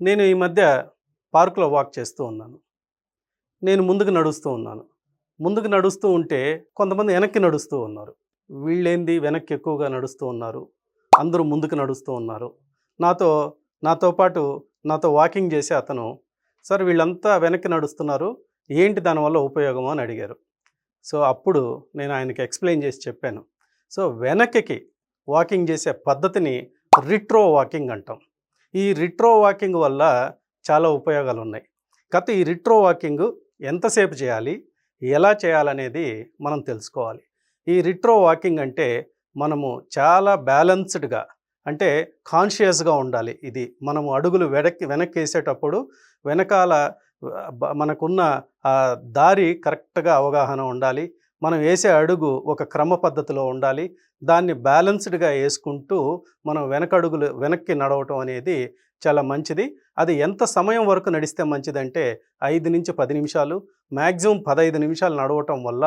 నేను ఈ మధ్య పార్కులో వాక్ చేస్తూ ఉన్నాను. నేను ముందుకు నడుస్తూ ఉన్నాను. ముందుకు నడుస్తూ ఉంటే కొంతమంది వెనక్కి నడుస్తూ ఉన్నారు. వీళ్ళేంది? వెనక్కి ఎక్కువగా నడుస్తూ ఉన్నారు. అందరూ ముందుకు నడుస్తూ ఉన్నారు. నాతో నాతో పాటు నాతో వాకింగ్ చేసే అతను సార్ వీళ్ళంతా వెనక్కి నడుస్తున్నారు. ఏంటి దానివల్ల ఉపయోగం అని అడిగారు. సో అప్పుడు నేను ఆయనకి ఎక్స్ప్లెయిన్ చేసి చెప్పాను. సో వెనక్కి వాకింగ్ చేసే పద్ధతిని రిట్రో వాకింగ్ అంటాం. ఈ రిట్రో వాకింగ్ వల్ల చాలా ఉపయోగాలు ఉన్నాయి కాకపోతే ఈ రిట్రో వాకింగ్ ఎంతసేపు చేయాలి? ఎలా చేయాలనేది మనం తెలుసుకోవాలి. ఈ రిట్రో వాకింగ్ అంటే మనము చాలా బ్యాలెన్స్డ్గా అంటే కాన్షియస్గా ఉండాలి. ఇది మనము అడుగులు వెనక్కి వెనక్కి వేసేటప్పుడు వెనకాల మనకున్న ఆ దారి కరెక్ట్గా అవగాహన ఉండాలి. మనం వేసే అడుగు ఒక క్రమ పద్ధతిలో ఉండాలి. దాన్ని బ్యాలెన్స్డ్గా వేసుకుంటూ మనం వెనకడుగులు వెనక్కి నడవటం అనేది చాలా మంచిది. అది ఎంత సమయం వరకు నడిస్తే మంచిదంటే ఐదు నుంచి పది నిమిషాలు మ్యాక్సిమం పదహైదు నిమిషాలు నడవటం వల్ల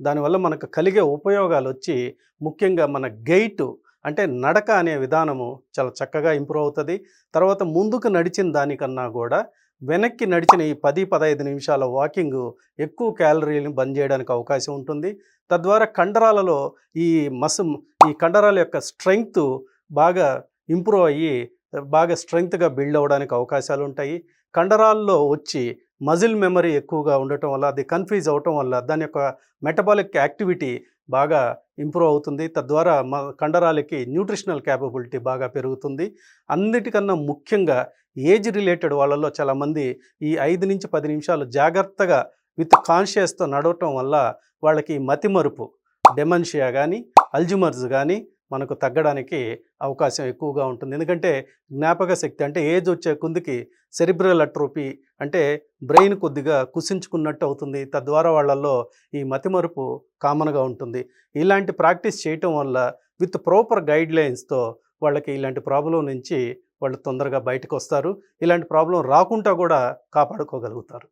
దానివల్ల మనకు కలిగే ఉపయోగాలు వచ్చి ముఖ్యంగా మన గైటు అంటే నడక అనే విధానము చాలా చక్కగా ఇంప్రూవ్ అవుతుంది. తర్వాత ముందుకు నడిచిన దానికన్నా కూడా వెనక్కి నడిచిన ఈ పది పదహైదు నిమిషాల వాకింగ్ ఎక్కువ క్యాలరీలను బంద్ చేయడానికి అవకాశం ఉంటుంది. తద్వారా కండరాలలో ఈ మస్ ఈ కండరాల యొక్క స్ట్రెంగ్త్ బాగా ఇంప్రూవ్ అయ్యి బాగా స్ట్రెంగ్త్గా బిల్డ్ అవ్వడానికి అవకాశాలు ఉంటాయి. కండరాల్లో వచ్చి మజిల్ మెమరీ ఎక్కువగా ఉండటం వల్ల అది కన్ఫ్యూజ్ అవటం వల్ల దాని యొక్క మెటబాలిక్ యాక్టివిటీ బాగా ఇంప్రూవ్ అవుతుంది. తద్వారా మా కండరాలకి న్యూట్రిషనల్ క్యాపబిలిటీ బాగా పెరుగుతుంది. అన్నిటికన్నా ముఖ్యంగా ఏజ్ రిలేటెడ్ వాళ్ళలో చాలామంది ఈ ఐదు నుంచి పది నిమిషాలు జాగ్రత్తగా విత్ కాన్షియస్తో నడవటం వల్ల వాళ్ళకి మతిమరుపు డెమన్షియా కానీ అల్జిమర్స్ కానీ మనకు తగ్గడానికి అవకాశం ఎక్కువగా ఉంటుంది. ఎందుకంటే జ్ఞాపక శక్తి అంటే ఏజ్ వచ్చే కొందికి సెరిబ్రల్ అట్రోపీ అంటే బ్రెయిన్ కొద్దిగా కుసించుకున్నట్టు అవుతుంది. తద్వారా వాళ్ళల్లో ఈ మతిమరుపు కామన్గా ఉంటుంది. ఇలాంటి ప్రాక్టీస్ చేయటం వల్ల విత్ ప్రాపర్ గైడ్ లైన్స్తో వాళ్ళకి ఇలాంటి ప్రాబ్లం నుంచి వాళ్ళు తొందరగా బయటకు వస్తారు ఇలాంటి ప్రాబ్లం రాకుండా కూడా కాపాడుకోగలుగుతారు.